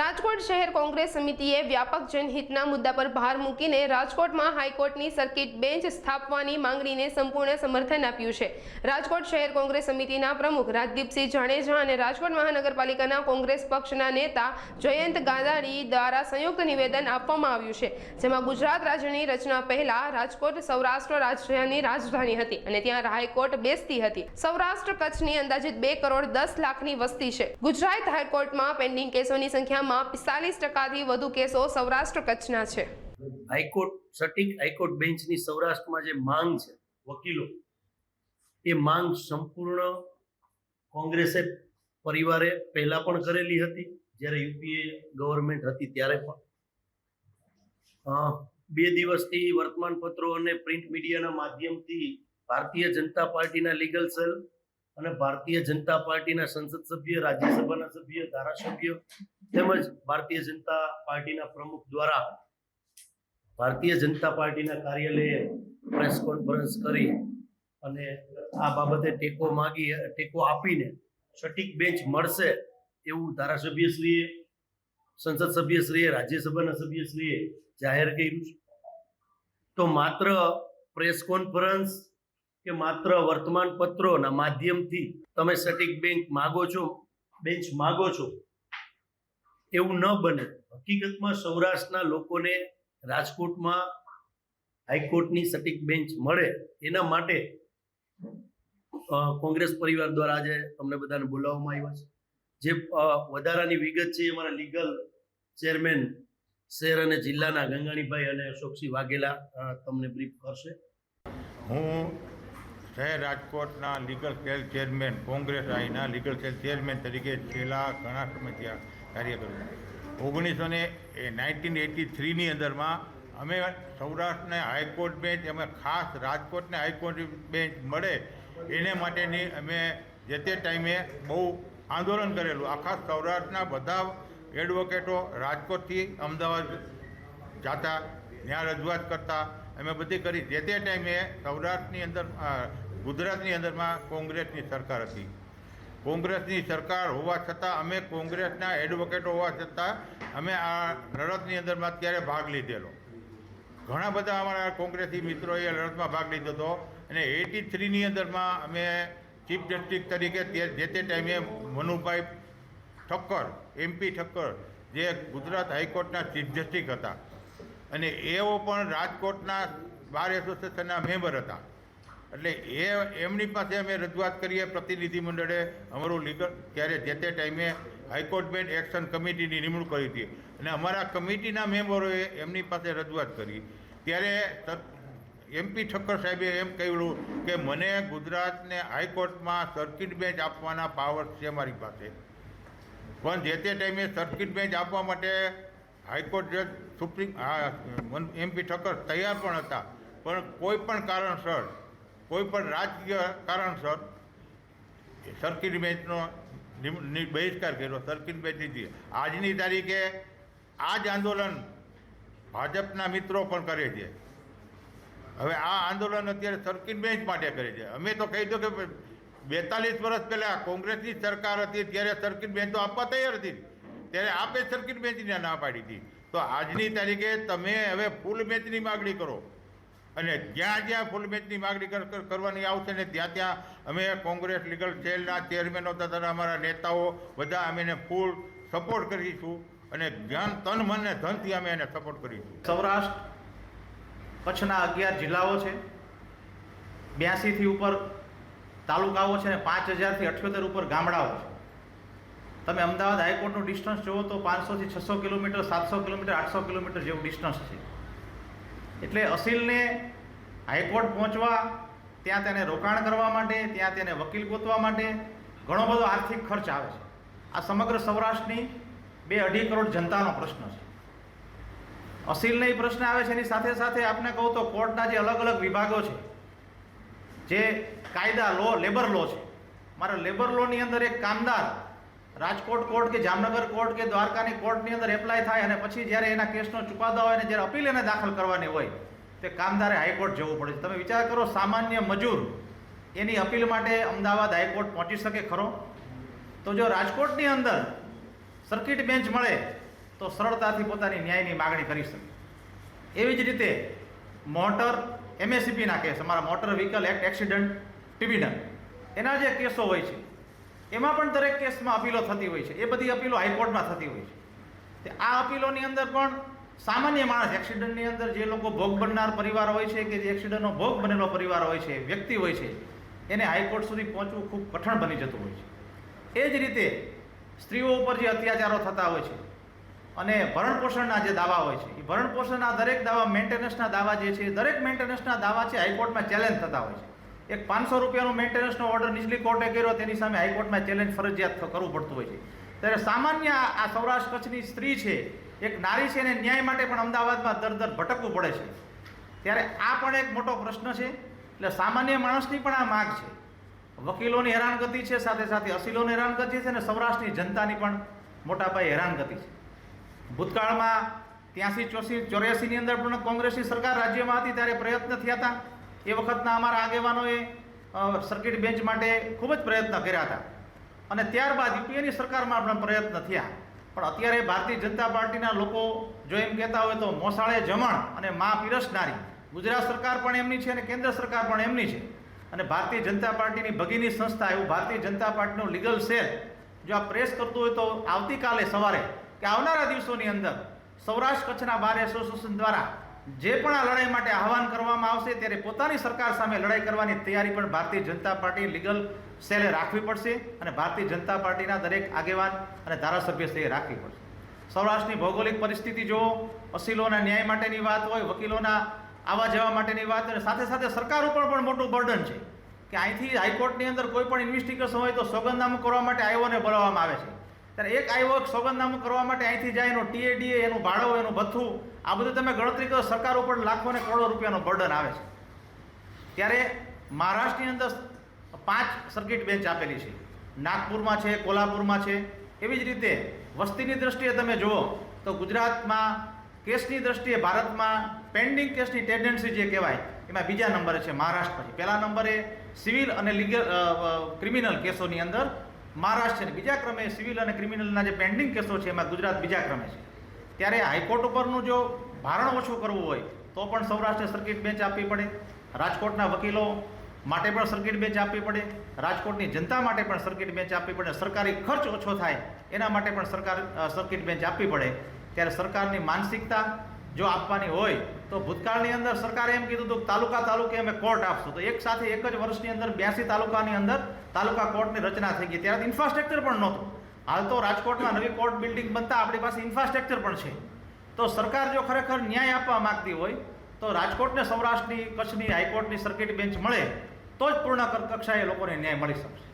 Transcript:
રાજકોટ શહેર કોંગ્રેસ સમિતિએ વ્યાપક જનહિતના મુદ્દા પર ભાર મૂકીને રાજકોટમાં હાઈકોર્ટની સર્કિટ બેન્ચ સ્થાપવાની માંગણીને સંપૂર્ણ સમર્થન આપ્યું છે. રાજકોટ શહેર કોંગ્રેસ સમિતિના પ્રમુખ રાજદીપસિંહ જાડેજા અને રાજકોટ મહાનગરપાલિકાના કોંગ્રેસ પક્ષના નેતા જયંત ગાંધારી દ્વારા સંયુક્ત નિવેદન આપવામાં આવ્યું છે, જેમાં ગુજરાત રાજ્યની રચના પહેલા રાજકોટ સૌરાષ્ટ્ર રાજ્યની રાજધાની હતી અને ત્યાં હાઈકોર્ટ બેસતી હતી. સૌરાષ્ટ્ર કચ્છની અંદાજિત બે કરોડ દસ લાખની વસ્તી છે. ગુજરાત હાઈકોર્ટમાં પેન્ડિંગ કેસોની સંખ્યામાં પિસ્તાલીસ ટકાથી વધુ કેસો સૌરાષ્ટ્ર કચ્છના છે. હાઈકોર્ટ, સટીક હાઈકોર્ટ બેન્ચની સૌરાષ્ટ્રમાં જે માંગ છે, વકીલો, એ માંગ સંપૂર્ણ કોંગ્રેસે પરિવારે પહેલા પણ કરેલી હતી, જ્યારે યુપીએ ગવર્મેન્ટ હતી ત્યારે પણ. બે દિવસથી વર્તમાનપત્રો અને પ્રિન્ટ મીડિયાના માધ્યમથી ભારતીય જનતા પાર્ટીના લીગલ સેલ અને ભારતીય જનતા પાર્ટીના સંસદ સભ્ય, રાજ્યસભાના સભ્ય, ધારાસભ્ય તેમજ ભારતીય જનતા પાર્ટીના પ્રમુખ દ્વારા ભારતીય જનતા પાર્ટીના કાર્યાલયે પ્રેસ કોન્ફરન્સ કરી અને આ બાબતે ટેકો માગી, ટેકો આપીને સટીક બેન્ચ મળશે એવું ધારાસભ્યશ્રીએ, સંસદ સભ્યશ્રીએ, રાજ્યસભાના સભ્યશ્રીએ જાહેર કર્યું છે. તો માત્ર પ્રેસ કોન્ફરન્સ કે માત્ર વર્તમાન પત્રોના માધ્યમથી તમે સટીક બેંક માગો છો બેન્ચ માગો છો, એવું ન બને. હકીકતમાં સૌરાષ્ટ્રના લોકોને રાજકોટમાં હાઈકોર્ટની સટીક બેન્ચ મળે, એના માટે કોંગ્રેસ પરિવાર દ્વારા આજે તમને બધાને બોલાવવામાં આવ્યા છે. જે વધારાની વિગત છે એ અમારા લીગલ ચેરમેન શહેર અને જિલ્લાના ગંગાણીભાઈ અને અશોકસિંહ વાઘેલા તમને બ્રીફ કરશે. હું શહેર રાજકોટના લીગલ સેલ ચેરમેન, કોંગ્રેસ આઈના લીગલ સેલ ચેરમેન તરીકે છેલ્લા ઘણા સમયથી કાર્ય કર્યું છું. ઓગણીસો ને નાઇન્ટીન એટી થ્રીની અંદરમાં અમે સૌરાષ્ટ્રને હાઈકોર્ટ બેન્ચ અમે ખાસ રાજકોટને હાઈકોર્ટ બેન્ચ મળે, એને માટેની અમે જે તે ટાઈમે બહુ આંદોલન કરેલું. આખા સૌરાષ્ટ્રના બધા એડવોકેટો રાજકોટથી અમદાવાદ જાતા, ત્યાં રજૂઆત કરતા, અમે બધી કરી. જે તે ટાઈમે સૌરાષ્ટ્રની અંદર ગુજરાતની અંદરમાં કોંગ્રેસની સરકાર હતી. કોંગ્રેસની સરકાર હોવા છતાં અમે કોંગ્રેસના એડવોકેટો હોવા છતાં અમે આ લડતની અંદરમાં ત્યારે ભાગ લીધેલો. ઘણા બધા અમારા કોંગ્રેસી મિત્રોએ લડતમાં ભાગ લીધો હતો અને એટી થ્રીની અંદરમાં અમે ચીફ જસ્ટિસ તરીકે જે તે ટાઈમે મનુભાઈ ઠક્કર એમપી ઠક્કર, જે ગુજરાત હાઈકોર્ટના ચીફ જસ્ટિસ હતા. અને એઓ પણ રાજકોટના બાર એસોસિએશનના મેમ્બર હતા. એટલે એ એમની પાસે અમે રજૂઆત કરીએ પ્રતિનિધિ મંડળે અમારું લીગલ ત્યારે જે તે ટાઈમે હાઈકોર્ટ બેન્ચ એક્શન કમિટીની નિમણૂક કરી હતી. અને અમારા કમિટીના મેમ્બરોએ એમની પાસે રજૂઆત કરી. ત્યારે એમપી ઠક્કર સાહેબે એમ કહ્યું કે મને ગુજરાતને હાઈકોર્ટમાં સર્કિટ બેન્ચ આપવાના પાવર છે મારી પાસે. પણ જે તે ટાઈમે સર્કિટ બેન્ચ આપવા માટે હાઈકોર્ટ જજ સુપ્રીમ એમપી ઠક્કર તૈયાર પણ હતા. પણ કોઈ પણ કારણસર કોઈ પણ રાજકીય કારણસર સરકીટ બેન્ચનો નિમ- નિ- બહિષ્કાર કર્યો સરકીટ બેન્ચ લીધી આજની તારીખે આ જ આંદોલન ભાજપના મિત્રો પણ કરે છે. હવે આ આંદોલન અત્યારે સરકીટ બેન્ચ માટે કરે છે. અમે તો કહી દો કે બેતાલીસ વર્ષ પહેલાં કોંગ્રેસની સરકાર હતી, ત્યારે સર્કિટ બેન્ચ તો આપવા તૈયાર હતી. ત્યારે આપે સર્કિટ બેન્ચને ના પાડી હતી. તો આજની તારીખે તમે હવે ફૂલ બેન્ચની માગણી કરો. અને જ્યાં જ્યાં ફૂલબેચની માગણી કર- કર- કરવાની આવશે ને ત્યાં ત્યાં અમે કોંગ્રેસ લીગલ સેલના ચેરમેનો તથા અમારા નેતાઓ બધા અમે એને ફૂલ સપોર્ટ કરીશું અને ધ્યાન, તન, મન ને ધનથી અમે એને સપોર્ટ કરીશું. સૌરાષ્ટ્ર કચ્છના અગિયાર જિલ્લાઓ છે. બ્યાસીથી ઉપર તાલુકાઓ છે અને પાંચ હજારથી અઠ્યોતેર ઉપર ગામડાઓ છે. તમે અમદાવાદ હાઈકોર્ટનું ડિસ્ટન્સ જુઓ તો પાંચસોથી છસો કિલોમીટર, સાતસો કિલોમીટર, આઠસો કિલોમીટર જેવું ડિસ્ટન્સ છે. એટલે અસીલને હાઈકોર્ટ પહોંચવા, ત્યાં તેને રોકાણ કરવા માટે, ત્યાં તેને વકીલ ગોતવા માટે ઘણો બધો આર્થિક ખર્ચ આવે છે. આ સમગ્ર સૌરાષ્ટ્રની બે અઢી કરોડ જનતાનો પ્રશ્ન છે. અસીલને એ પ્રશ્ન આવે છે, એની સાથે સાથે આપને કહું તો કોર્ટના જે અલગ અલગ વિભાગો છે, જે કાયદા, લો, લેબર લો છે. મારા લેબર લોની અંદર એક કામદાર રાજકોટ કોર્ટ કે જામનગર કોર્ટ કે દ્વારકાની કોર્ટની અંદર એપ્લાય થાય અને પછી જ્યારે એના કેસનો ચુકાદો હોય અને જ્યારે અપીલ એને દાખલ કરવાની હોય, તે કામદારે હાઈકોર્ટ જવું પડે છે. તમે વિચાર કરો, સામાન્ય મજૂર એની અપીલ માટે અમદાવાદ હાઈકોર્ટ પહોંચી શકે ખરો? તો જો રાજકોટની અંદર સર્કિટ બેન્ચ મળે, તો સરળતાથી પોતાની ન્યાયની માગણી કરી શકે. એવી જ રીતે મોટર એમએસસીપીના કેસ, અમારા motor vehicle act accident tribunal એના જે કેસો હોય છે એમાં પણ દરેક કેસમાં અપીલો થતી હોય છે. એ બધી અપીલો હાઈકોર્ટમાં થતી હોય છે. તે આ અપીલોની અંદર પણ સામાન્ય માણસ, એક્સિડન્ટની અંદર જે લોકો ભોગ બનનાર પરિવાર હોય છે કે જે એક્સિડન્ટનો ભોગ બનેલો પરિવાર હોય છે, વ્યક્તિ હોય છે, એને હાઈકોર્ટ સુધી પહોંચવું ખૂબ કઠણ બની જતું હોય છે. એ જ રીતે સ્ત્રીઓ ઉપર જે અત્યાચારો થતા હોય છે અને ભરણપોષણના જે દાવા હોય છે, એ ભરણપોષણના દરેક દાવા મેન્ટેનન્સના દાવા જે છે, દરેક મેન્ટેનન્સના દાવા છે હાઈકોર્ટમાં ચેલેન્જ થતા હોય છે. એક પાંચસો રૂપિયાનો મેન્ટેનન્સનો ઓર્ડર નીચલી કોર્ટે કર્યો, તેની સામે હાઈકોર્ટમાં ચેલેન્જ ફરજિયાત કરવું પડતું હોય છે. ત્યારે સામાન્ય આ સૌરાષ્ટ્ર કચ્છની સ્ત્રી છે, એક નારી છે, એને ન્યાય માટે પણ અમદાવાદમાં દર દર ભટકવું પડે છે. ત્યારે આ પણ એક મોટો પ્રશ્ન છે, એટલે સામાન્ય માણસની પણ આ માગ છે. વકીલોની હેરાનગતિ છે, સાથે સાથે અસીલોની હેરાનગતિ છે, અને સૌરાષ્ટ્રની જનતાની પણ મોટા પાયે હેરાનગતિ છે. ભૂતકાળમાં ત્યાંસી ચોસી ચોર્યાસીની અંદર પણ કોંગ્રેસની સરકાર રાજ્યમાં હતી, ત્યારે પ્રયત્ન થયા હતા. એ વખતના અમારા આગેવાનોએ સર્કિટ બેન્ચ માટે ખૂબ જ પ્રયત્ન કર્યા હતા. અને ત્યારબાદ યુપીએની સરકારમાં પણ પ્રયત્ન થયા. પણ અત્યારે ભારતીય જનતા પાર્ટીના લોકો જો એમ કહેતા હોય તો મોસાળે જમણ અને મા પીરસનારી ગુજરાત સરકાર પણ એમની છે અને કેન્દ્ર સરકાર પણ એમની છે. અને ભારતીય જનતા પાર્ટીની ભગીની સંસ્થા એવું ભારતીય જનતા પાર્ટીનું લીગલ સેલ જો આ પ્રેસ કરતું હોય તો આવતીકાલે સવારે કે આવનારા દિવસોની અંદર સૌરાષ્ટ્ર કચ્છના બાર એસોસિએશન દ્વારા જે પણ આ લડાઈ માટે આહવાન કરવામાં આવશે ત્યારે પોતાની સરકાર સામે લડાઈ કરવાની તૈયારી પણ ભારતીય જનતા પાર્ટી લીગલ સેલે રાખવી પડશે અને ભારતીય જનતા પાર્ટીના દરેક આગેવાન અને ધારાસભ્યશ્રીએ રાખવી પડશે. સૌરાષ્ટ્રની ભૌગોલિક પરિસ્થિતિ જો અસીલોના ન્યાય માટેની વાત હોય, વકીલોના આવવા જવા માટેની વાત અને સાથે સાથે સરકાર ઉપર પણ મોટું બર્ડન છે કે અહીંથી હાઈકોર્ટની અંદર કોઈ પણ ઇન્વેસ્ટિગેશન હોય તો સોગંદનામું કરવા માટે આયોને બોલાવવામાં આવે છે. ત્યારે એક આવ્યો સોગંદનામું કરવા માટે અહીંથી જાય, એનો ટીએડીએ એનું ભાડું, એનું ભથ્થું, આ બધું તમે ગણતરી કરો, સરકાર ઉપર લાખો ને કરોડો રૂપિયાનો બર્ડન આવે છે. ત્યારે મહારાષ્ટ્રની અંદર પાંચ સર્કિટ બેન્ચ આપેલી છે. નાગપુરમાં છે, કોલ્હાપુરમાં છે, એવી જ રીતે વસ્તીની દ્રષ્ટિએ તમે જુઓ તો ગુજરાતમાં કેસની દ્રષ્ટિએ ભારતમાં પેન્ડિંગ કેસની ટેન્ડન્સી જે કહેવાય, એમાં બીજા નંબરે છે મહારાષ્ટ્ર. પછી પહેલા નંબરે સિવિલ અને લીગલ ક્રિમિનલ કેસોની અંદર મહારાષ્ટ્ર બીજા ક્રમે સિવિલ અને ક્રિમિનલના જે પેન્ડિંગ કેસો છે, એમાં ગુજરાત બીજા ક્રમે છે. ત્યારે હાઈકોર્ટ ઉપરનું જો ભારણ ઓછું કરવું હોય, તો પણ સૌરાષ્ટ્ર સર્કિટ બેન્ચ આપવી પડે. રાજકોટના વકીલો માટે પણ સર્કિટ બેન્ચ આપવી પડે. રાજકોટની જનતા માટે પણ સર્કિટ બેન્ચ આપવી પડે. સરકારી ખર્ચ ઓછો થાય, એના માટે પણ સરકાર સર્કિટ બેન્ચ આપવી પડે. ત્યારે સરકારની માનસિકતા જો આપવાની હોય, તો ભૂતકાળની અંદર સરકારે એમ કીધું હતું તાલુકા તાલુકે અમે કોર્ટ આપશું. તો એક સાથે એક જ વર્ષની અંદર બ્યાસી તાલુકાની અંદર તાલુકા કોર્ટની રચના થઈ ગઈ. ત્યારે ઇન્ફ્રાસ્ટ્રક્ચર પણ નહોતું. હાલ તો રાજકોટમાં નવી કોર્ટ બિલ્ડિંગ બનતા આપણી પાસે ઇન્ફ્રાસ્ટ્રક્ચર પણ છે. તો સરકાર જો ખરેખર ન્યાય આપવા માંગતી હોય, તો રાજકોટને સૌરાષ્ટ્રની, કચ્છની, હાઈકોર્ટની સર્કિટ બેન્ચ મળે, તો જ પૂર્ણ કક્ષાએ લોકોને ન્યાય મળી શકશે.